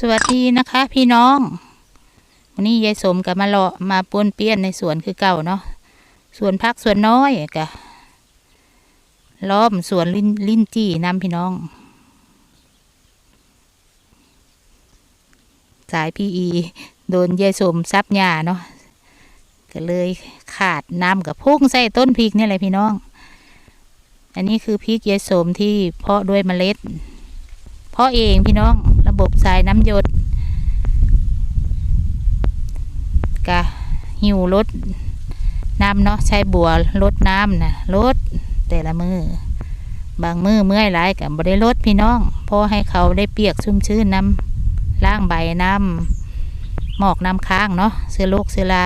สวัสดีนะคะ พี่น้องวันนี้ยายสมกับมาเลาะมาป้วนเปี้ยนในสวนคือเก่าเนาะสวนพักสวนน้อยกะล้อมสวนลิ้นลิ้นจี้นำพี่น้อง สายพีอีโดนยายสมซับหญ้าเนาะก็เลยขาดน้ำกับพุ่งใส่ต้นพริกนี่แหละพี่น้อง อันนี้คือพริกยายสมที่เพาะด้วยเมล็ด เพาะเองพี่น้อง บบสายน้ำหยดกะหิวรถน้ำเนาะใช้บัวลดน้ำนะลดแต่ละมือบางมือเมื่อยหลายกับบได้ลดพี่น้องเพอให้เขาได้เปียกชุ่มชื้นน้ำล้างใบน้ำหมอกน้ำค้างเนาะเสื้อโรคเสื้อลา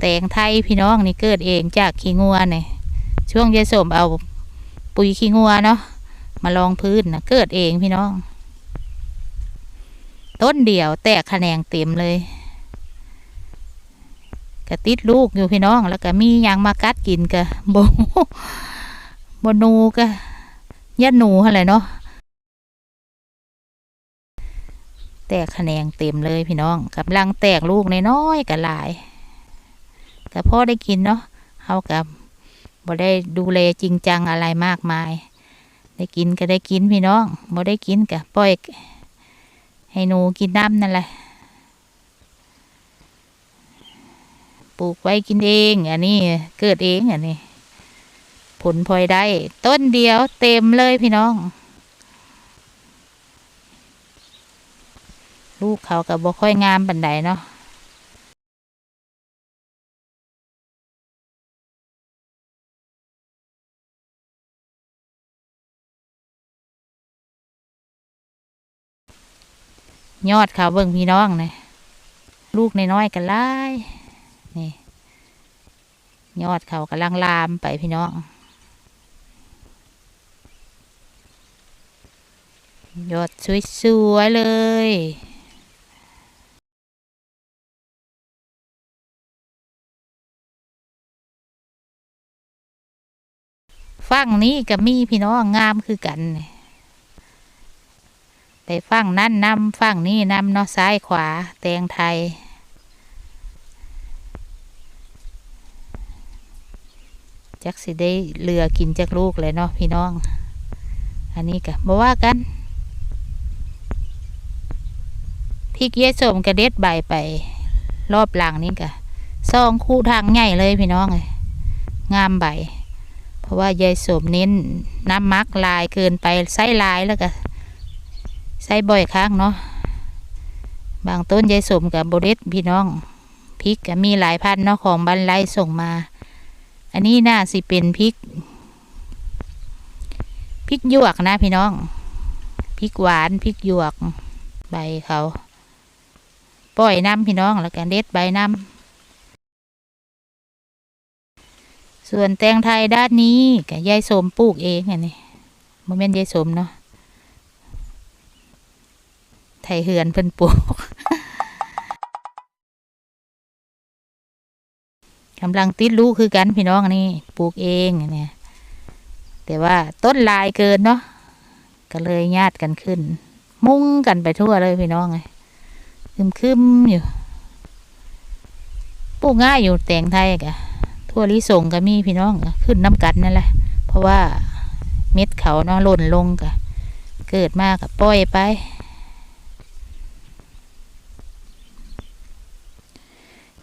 แตงไทยพี่น้องนี่เกิดเองจากขี้งัวเนี่ยช่วงยายสมเอาปุ๋ยขี้งัวเนาะ มาลองพื้นนะเกิดเองพี่น้อง ต้นเดียวแตกแขนงเต็มเลยกะติดลูกอยู่พี่น้อง แล้วก็มียางมากัดกินกะโบโบนูกะยัดหนูอะไรเนาะแตกแขนงเต็มเลยพี่น้องกำลังแตกลูกน้อยๆกะหลายกะพ่อได้กินเนาะเฮากับบ่ได้ดูแลจริงจังอะไรมากมาย ได้กินก็ได้กินพี่น้องบ่ได้กินก็ปล่อยให้หนูกินน้ำนั่นแหละ ปลูกไว้กินเอง อันนี้เกิดเองอันนี้ ผลพลอยได้ ต้นเดียวเต็มเลยพี่น้อง ลูกเขาก็บ,บ่ค่อยงามปันใดเนาะ ยอดเขาเบิ่งพี่น้องนะลูกน้อยๆกันไล่นี่ยอดเขากำลังลามไปพี่น้อง ยอดสวยๆเลยฝั่งนี้ก็มีพี่น้องงามคือกันนี่ แต่ฝั่งนั่นนำฝั่งนี้นำเนาะซ้ายขวา แตงไทย จักสิได้เรือกินจากลูกเลยเนาะพี่น้อง อันนี้ก็บ่ว่ากันพริกเยสมกระเด็ดใบไป รอบหลังนี่ก็ซองคู่ทางใหญ่เลยพี่น้องเลยงามใบ เพราะว่ายายสมเน้นน้ำมักลายเกินไปไส้ลายแล้วก็ ใส่บ่อยครั้งเนาะบางต้นยายสมกับบริษพี่น้องพริกก็มีหลายพันเนาะของบรรลัยส่งมา อันนี้น่าสิเป็นพริกพริกหยวกนะพี่น้องพริกหวานพริกหยวก ใบเขาปล่อยน้ำพี่น้องแล้วก็เด็ดใบน้ำส่วนแตงไทยด้านนี้กับยายสมปลูกเองอันนี้โมเมนต์ยายสมเนาะ ไทยเฮือนเพิ่นปลูกกำลังติดลูกคือกันพี่น้องนี่ปลูกเองเนี่ยแต่ว่าต้นลายเกินเนาะก็เลยญาติกันขึ้น มุ่งกันไปทั่วเลยพี่น้องเลยคึมคึมๆอยู่ปลูกง่ายอยู่แต่งไทยกะทั่วลิสงก็มีพี่น้องขึ้นน้ำกันนั่นแหละ เพราะว่าเม็ดเขาเนาะหล่นลงกะเกิดมากกับปล่อยไป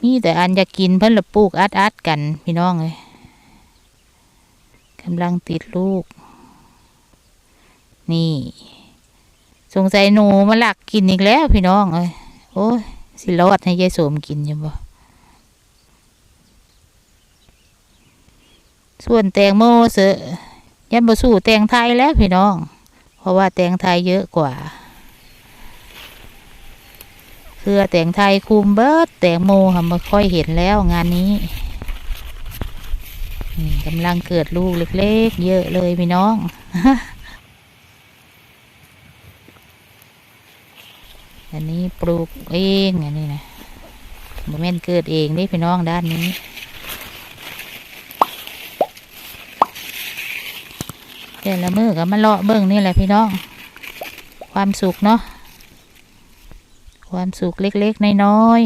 มีแต่อันอยากกินเพิ่นละปลูกอัดอัดกันพี่น้องเลยกำลังติดลูก นี่ สงสัยหนูมาหลักกินอีกแล้วพี่น้องเอ้ยโอ้ยสิรอดให้ยายโสมกินยู่บ่ส่วนแตงโมเสยันบสู้แตงไทยแล้วพี่น้อง เพราะว่าแตงไทยเยอะกว่า ลือแต่งไทยคุมเบิร์ดแต่งโมค่ะมาค่อยเห็นแล้วงานนี้กำลังเกิดลูกเล็กๆ เยอะเลยพี่น้อง อันนี้ปลูกเองอันนี้นะโมเมนต์เกิดเองนี่พี่น้องด้านนี้แต่ละมือก็มาเลาะเบิ้งนี่แหละพี่น้อง ความสุขเนาะ ความสุขเล็กๆ น้อย